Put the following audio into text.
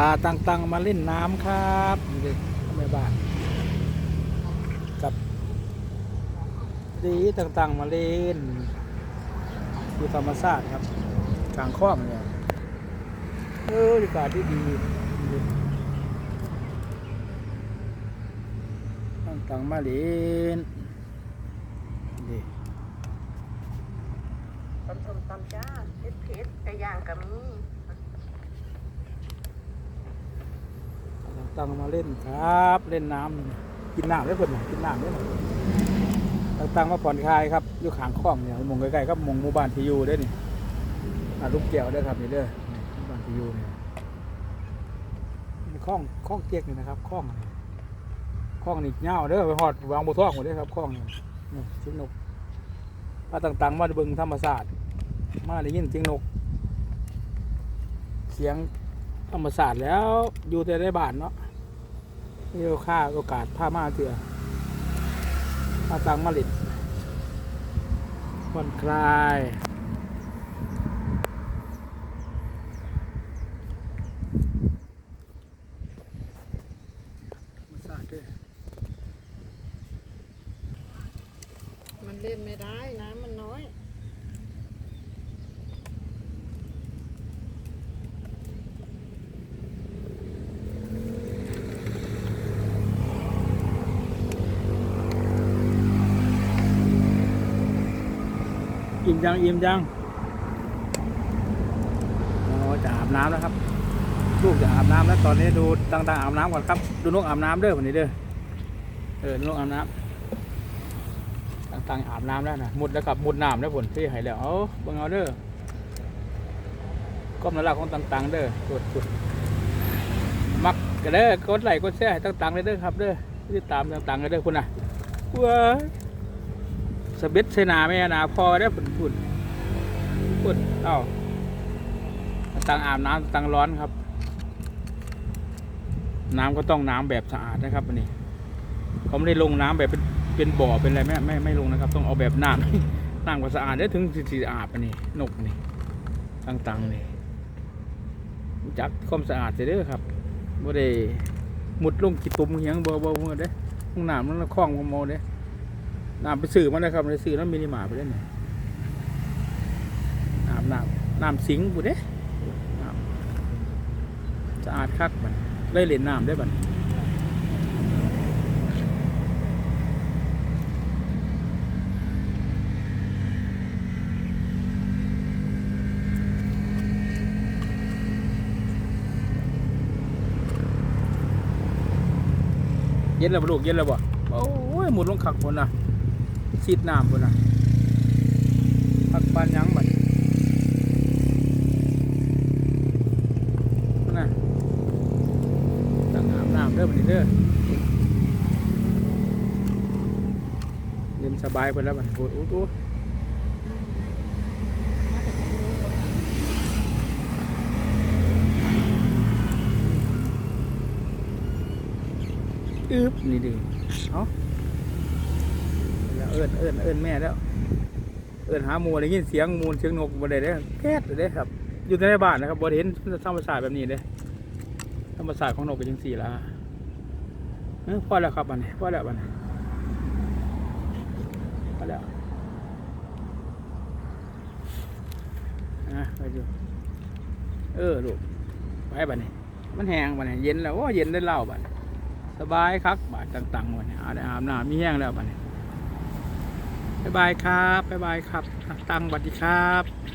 ลาต่างๆมาเล่นน้ำครับนี่เด็กแม่บ้านกับดีต่างๆมาเล่นดูธรรมชาติครับกลางคลองเนี่ยเออบรรยากาศที่ดีต่างๆมาเล่นดีตำส้มตำจ้าเผ็ดเผ็ดไก่ย่างก็มี ต่างๆมาเล่นครับ เล่นน้ำกินน้ำได้คนหนึ่งกินน้ำได้หน่อยต่างๆมาผ่อนคลายครับอยู่ขางคลองเนี่ยมองใกล้ๆครับมองหมู่บ้านที่อยู่ได้นี่อ่าลูกเกี่ยวได้ครับนี่เด้อหมู่บ้านที่อยู่เนี่ยคลองคลองเกียกนี่นะครับคลองคลองนี่เงาวเด้อไปหอดวางบัวทองหมดเด้ครับคลองนี่นี่เสียงนกมาต่างๆมาเบิ่งธรรมศาสตร์มาได้ยินเสียงนก เสียง ธรรมศาสตร์แล้วอยู่แต่ในบ้านเนาะนี่เราค่าโอกาสพามาเถื่อมาตังมาลิดผ่อนคลายธรรมศาสตร์ด้วยมันเล่นไม่ได้น้ำมันน้ อิ่มจังอิ่มจังโอ้จะอาบน้ำแล้วครับ ลูกจะอาบน้ำแล้วตอนนี้ดูต่างๆอาบน้ำก่อนครับ ดูนกอาบน้ำเด้อวันนี้เด้อเออดูนกอาบน้ำต่างๆอาบน้ำแล้วนะมุดแล้วกับมุดน้ำแล้วผลที่หายแล้วเอาเบิ่งเอาเด้อก้มน้าลักของต่างๆเด้อสุดสุดมักกันเด้อกดไหลค์กดแชร์ให้ต่างๆเลยเด้อครับเด้อติดตามต่างๆกันเด้อคุณน่ะว้า สเบ็ดใส่หนาแม่นาพอได้อผุนผุนผุนเอ้าต่างอาบน้ำต่างร้อนครับ น้ำก็ต้องน้ำแบบสะอาดนะครับอันนี้เขาไม่ได้ลงน้ำแบบเป็นเป็นบ่อเป็นอะไรไม่ไม่ไม่ลงนะครับ ต้องเอาแบบน้ำน้ำก็สะอาดได้ถึงสิสะอาดอันนี้นกนี่ต่างๆนี่จักความสะอาดเสียเด้อครับบ่ได้หมุดลงกี่ตุ่มเหียงบ่บ่บ่เด้ห้องน้ำมันละคล้องบ่มอเด้ น้ำไปซื้อมานะครับไปซื้อน้ำมินิมาร์ไปเด้เนี่ยน้ำน้ำน้ำสิงบุเด้น้ำสะอาดคักมันเลยเล่นน้ำได้บัดเย็นแล้วบ่ลูกเย็นแล้วบ่โอ้ยหมุนลงขักบนน่ะ ซีดน้ำบนน่ะพักปานยังบัดน่ะตั้งอาบน้ำเด้อบัดนี้เด้อเย็นสบายไปแล้วบัดโอ้โหอ้โหอึบนี่ดิเอาแล้ว เอิ้นเอิ้นเอิ้นแม่แล้ว เอิ้นหาหมูได้ยินเสียงมูเสียงนกบ่ได้เด้อแก๊ดเลยเด้ครับ อยู่ในบ้านนะครับบ่ได้เห็นธรรมชาติแบบนี้เด้ธรรมชาติของนกเป็นจังซี่ละเออพอแล้วครับบัดนี้พอแล้วบัดนี้พอแล้วอะไปดูเออลูกไปบัดนี้ มันแห้งบัดนี้เย็นแล้วโอ้เย็นได้เล้าบันี้สบายคักบาดต่างๆบัดนี้อาดาบน้ำมีแห้งแล้วบัดนี้ บ๊ายบายครับบ๊ายบายครับ ตังสวัสดีครับ